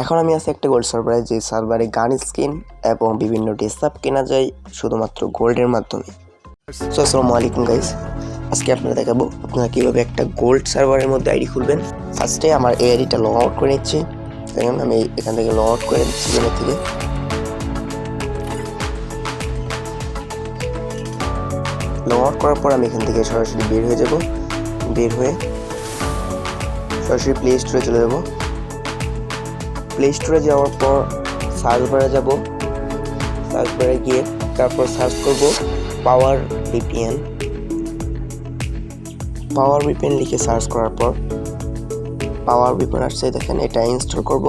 এখন আমি আছি একটা গোল্ড সার্ভারে যে সার্ভারে গান স্কিন এবং বিভিন্ন ডেসআপ কেনা যায় শুধুমাত্র গোল্ডের মাধ্যমে। সো আসসালামু আলাইকুম গাইস আজকে আপনারা দেখাবো আপনারা কীভাবে একটা গোল্ড সার্ভারের মধ্যে আইডি খুলবেন। ফার্স্টে আমার এই আইডিটা লগ আউট করে নিচ্ছি। দেখেন আমি এখান থেকে লগ আউট করে নিচ্ছি গেমের থেকে। লগ আউট করার পর আমি এখান থেকে সরাসরি বের হয়ে যাব। বের হয়ে সরাসরি প্লে স্টোরে চলে যাব। প্লে স্টোরে যাওয়ার পর সার্চ বারে যাব। সার্চ বারে গিয়ে তারপর সার্চ করব পাওয়ার ভিপিএন পাওয়ার ভিপিএন লিখে সার্চ করার পর পাওয়ার ভিপিএন আসছে, দেখেন এটা ইনস্টল করব।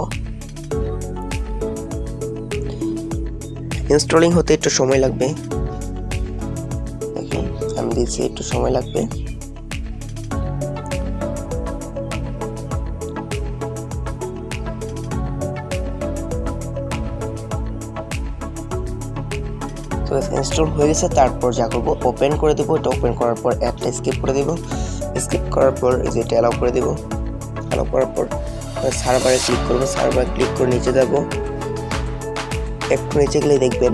ইনস্টলিং হতে একটু সময় লাগবে। দেখেন, আমি দিচ্ছি একটু সময় লাগবে। তো ইনস্টল হয়ে গেছে, তারপর যা করব ওপেন করে দেবো, এটা ওপেন করার পর অ্যাপটা স্কিপ করে দেবো। স্কিপ করার পর এই যে এটা অ্যালাউ করে দেবো। অ্যালাউ করার পর সার্ভারে ক্লিক করব সার্ভার ক্লিক করে নিচে যাব। একটু নিচে গেলেই দেখবেন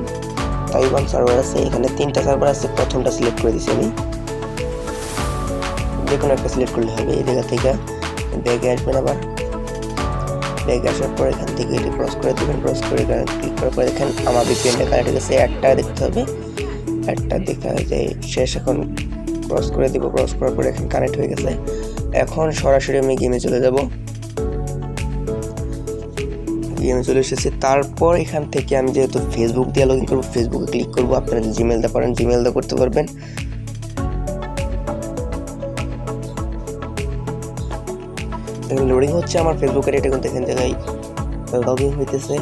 তাইওয়ান সার্ভার আছে, এখানে তিনটা সার্ভার আছে, প্রথমটা সিলেক্ট করে দিচ্ছি আমি। যে কোনো একটা সিলেক্ট করলে হবে, এই জায়গা থেকে ব্যাগে আসবেন আবার। ব্যাগে আসার পর এখান থেকে এটি ক্রস করে দেবেন ক্রস করে ক্লিক করার পর দেখেন আমার বিপিএনটা কানেক্ট গেছে একটা দেখতে হবে। একটা দেখা যায় শেষ, এখন ক্রস করে দিব ক্রস করার পর এখন কানেক্ট হয়ে গেছে। এখন সরাসরি আমি গেমে চলে যাব। গেমে চলে এসেছি। তারপর এখান থেকে আমি যেহেতু ফেসবুক দিয়ে লগ ইন করব ফেসবুকে ক্লিক করব, আপনারা জিমেল দিতে পারেন জিমেল দিয়ে করতে পারবেন। লোডিং হচ্ছে আমার ফেসবুকের এটা কিন্তু এখান জায়গায় লগ ইন হইতেছে।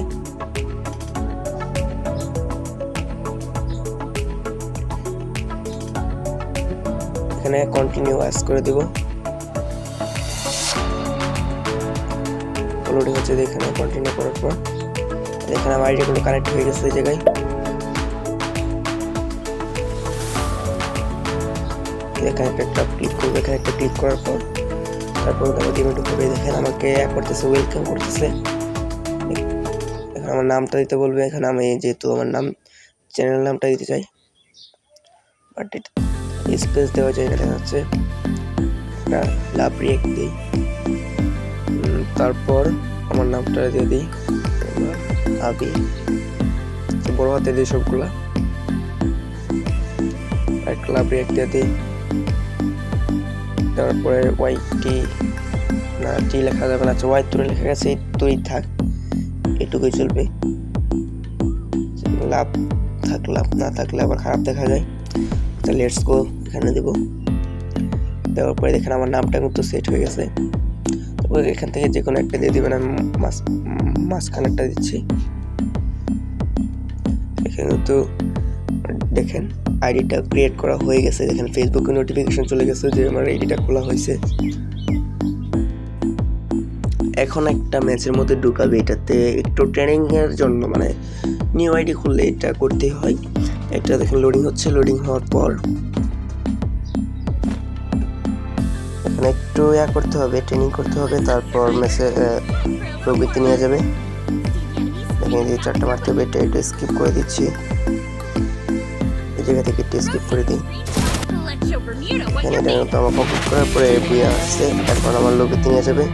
এখানে কন্টিনিউ অ্যাস করে দেব। লোডিং হচ্ছে এখানে কন্টিনিউ করার পর। এখানে আমার আইডিগুলো কানেক্ট হয়ে গেছে এই জায়গায়। এখানে একটা ক্লিক করব, এখানে একটা ক্লিক করার পর। তারপর দেখো ডিমেটো করে দেখেন আমাকে করতেছে ওয়েলকাম করতেছে। এখন আমার নামটা দিতে বলবে, এখানে আমি যেহেতু আমার নাম চ্যানেল নামটা দিতে চাই। বাট স্পেস দেওয়া যায় না দেখা যাচ্ছে। লাভ রিয়েক্ট দিই। তারপর আমার নামটা দিয়ে দিই। আবি। বড় হাতে দিই সবগুলা। লাভ রিয়েক্ট দিয়ে দিই। তারপরে ওয়াইটি না টি লেখা যাবে না আচ্ছা ওয়াই তুলে লেখা গেছে তুই থাক, এটুকুই চলবে। লাভ থাক, লাভ না থাকলে আবার খারাপ দেখা যায়। তা লেটস গো এখানে দেবো। দেওয়ার পরে দেখেন আমার নামটা কিন্তু সেট হয়ে গেছে। তারপর এখান থেকে যে কোনো একটা দিয়ে দেবেন, আমি মাছ মাঝখানেরটা দিচ্ছি। এখানে কিন্তু দেখেন আইডিটা ক্রিয়েট করা হয়ে গেছে। দেখেন ফেসবুকে নোটিফিকেশন চলে গেছে যে আমার আইডিটা খোলা হয়েছে। এখন একটা ম্যাচের মধ্যে ঢুকাবে এটাতে। একটু ট্রেনিংয়ের জন্য মানে নিউ আইডি খুললে এটা করতেই হয়। এটা দেখেন লোডিং হচ্ছে লোডিং হওয়ার পর। এখানে একটু ইয়া করতে হবে ট্রেনিং করতে হবে, তারপর ম্যাচে প্রবৃত্তি নিয়ে যাবে। দেখেন চারটা মারতে হবে, এটা একটু স্কিপ করে দিচ্ছি। জায়গা থেকে স্কিপ করে দিই। এখানে কিন্তু আমার কমপ্লিট করার পরে বিয়ে আসছে। এখন আমার লোকে নিয়ে যাবে।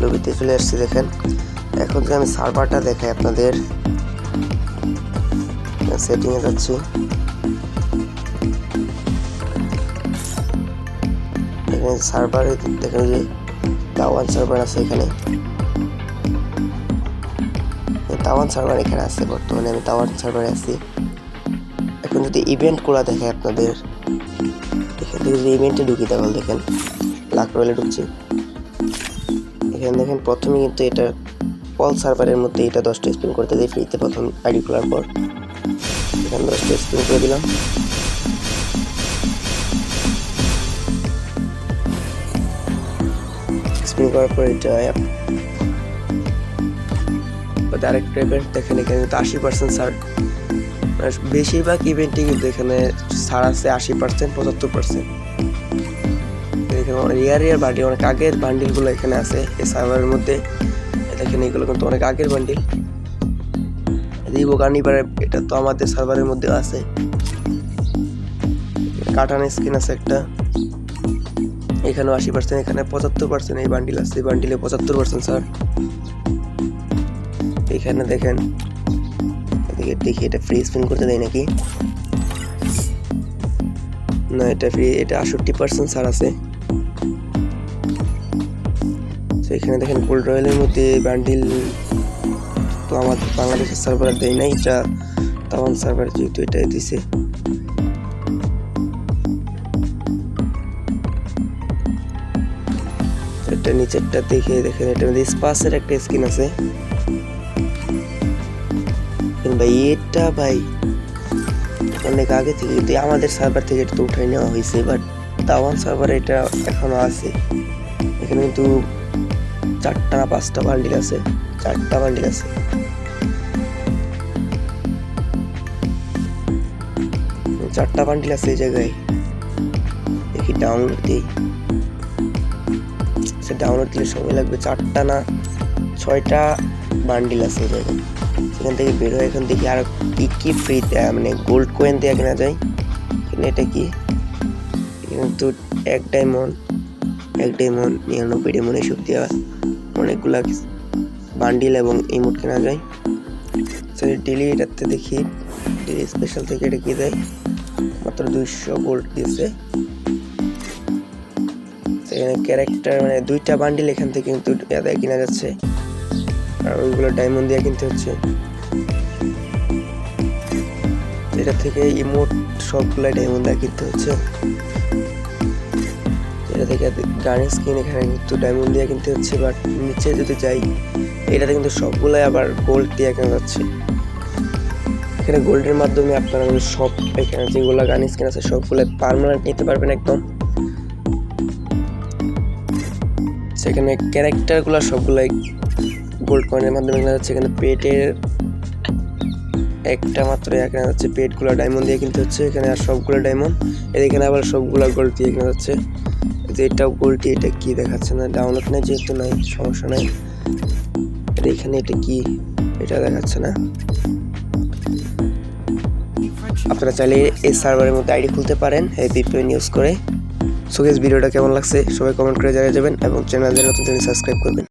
লবিতে চলে আসছি, দেখেন। এখন যে আমি সার্ভারটা দেখাই আপনাদের সেটিংয়ে যাচ্ছি। এখানে সার্ভারে দেখেন যে তাওয়ান সার্ভার আছে এখানে। তাওয়ান সার্ভার এখানে আছে, বর্তমানে আমি তাওয়ান সার্ভারে আছি। এখন যদি ইভেন্টগুলো দেখে আপনাদের, এখান থেকে যদি ইভেন্টে ঢুকি তাহলে দেখেন লাখ রয়েলে ঢুকছি। এখানে দেখেন প্রথমে কিন্তু এটা অল সার্ভারের মধ্যে এটা দশটা স্পিন করতে দিই ফ্রিতে প্রথম আইডি খোলার পর। এখানে দশটা স্পিন করে দিলাম। স্পিন করার পর এটা আরেকটা ইভেন্ট দেখেন এখানে কিন্তু আশি পার্সেন্ট ছাড়। বেশিরভাগ ইভেন্টই কিন্তু এখানে ছাড় আছে আশি পার্সেন্ট পঁচাত্তর পার্সেন্ট দেখেন রিয়ার রিয়ার বান্ডিল অনেক আগের বান্ডিলগুলো এখানে আছে, এই সার্ভারের মধ্যে। দেখেন এগুলো কিন্তু অনেক আগের বান্ডিল রিবো কার্নিভার এটা তো আমাদের সার্ভারের মধ্যে আছে। কাটান স্কিন আছে একটা। এখানেও আশি পার্সেন্ট এখানে পঁচাত্তর পার্সেন্ট এই বান্ডিল আছে। এই বান্ডিলে পঁচাত্তর পার্সেন্ট স্যার এখানে দেখেন। এদিকে দেখি, এটা ফ্রি স্পিন করতে দেয় নাকি? না, এটা ফ্রি এটা আষট্টি পার্সেন্ট ছাড় আছে। তো এখানে দেখেন গোল্ড রয়্যালের মধ্যে বান্ডিল তো আমাদের বাংলাদেশের সার্ভার দেয় নাই, এটা তাওয়ান সার্ভার যেহেতু এটা দিছে। এটা নিচেরটা দেখে, দেখেন এটা স্পাসের একটা স্কিন আছে। কিন্তু ভাই, এটা ভাই অনেক আগে থেকে কিন্তু আমাদের সার্ভার থেকে এটা তো উঠাই নেওয়া হয়েছে বাট তাওয়ান সার্ভারে এটা এখনও আছে। এখানে কিন্তু চারটা না পাঁচটা বান্ডিল আছে, চারটা বান্ডিল আছে। চারটা বান্ডিল আছে এই জায়গায়। দেখি ডাউনলোড দিই। ডাউনলোড দিলে সময় লাগবে চারটা না ছয়টা বান্ডিল আছে এই জায়গায়। সেখান থেকে বের হয়ে এখন দেখি আর কি কি ফ্রি মানে গোল্ড কয়েন দেওয়া কেনা যায়। এখানে এটা কি? কিন্তু তো এক ডায়মন্ড এক ডায়মন্ড নিরানব্বই ডায়মন্ড এসব দেওয়া অনেকগুলা বান্ডিল এবং ইমোট কেনা যায়। সরি ডেলি এটাতে দেখি ডেলি স্পেশাল থেকে এটা কি দেয়? মাত্র দুইশো গোল্ড দিয়েছে। সেখানে ক্যারেক্টার মানে দুইটা বান্ডিল এখান থেকে কিন্তু কিনা যাচ্ছে। আর ওইগুলো ডায়মন্ড দিয়ে কিনতে হচ্ছে। এটা থেকে ইমোট সবগুলো ডায়মন্ড দিয়ে কিনতে হচ্ছে। এটা থেকে গানের স্কিন এখানে কিন্তু ডায়মন্ড দিয়ে কিনতে হচ্ছে বাট নিচে যদি যাই, এটাতে কিন্তু সবগুলাই আবার গোল্ড দিয়ে কেনা যাচ্ছে। এখানে গোল্ডের মাধ্যমে আপনারা কিন্তু সব এখানে যেগুলো গান স্কিন আছে সবগুলো পারমানেন্ট নিতে পারবেন একদম। সেখানে ক্যারেক্টারগুলো সবগুলাই গোল্ড কয়েনের মাধ্যমে কেনা যাচ্ছে। এখানে পেটের একটা মাত্র কেনা যাচ্ছে। পেটগুলো ডায়মন্ড দিয়ে কিনতে হচ্ছে। এখানে আর সবগুলো ডায়মন্ড এখানে আবার সবগুলো গোল্ড দিয়ে কেনা যাচ্ছে। যে এটাও গোল্ডটি এটা কি দেখাচ্ছে না? ডাউনলোড নেই যেহেতু নাই, সমস্যা নাই। এখানে এটা কি? এটা দেখাচ্ছে না। আপনারা চাইলে এই সার্ভারের মধ্যে আইডি খুলতে পারেন। এই ভিপিএন ইউজ করে। সো ভিডিওটা কেমন লাগছে? সবাই কমেন্ট করে জানিয়ে যাবেন এবং চ্যানেল নতুন সাবস্ক্রাইব করবেন।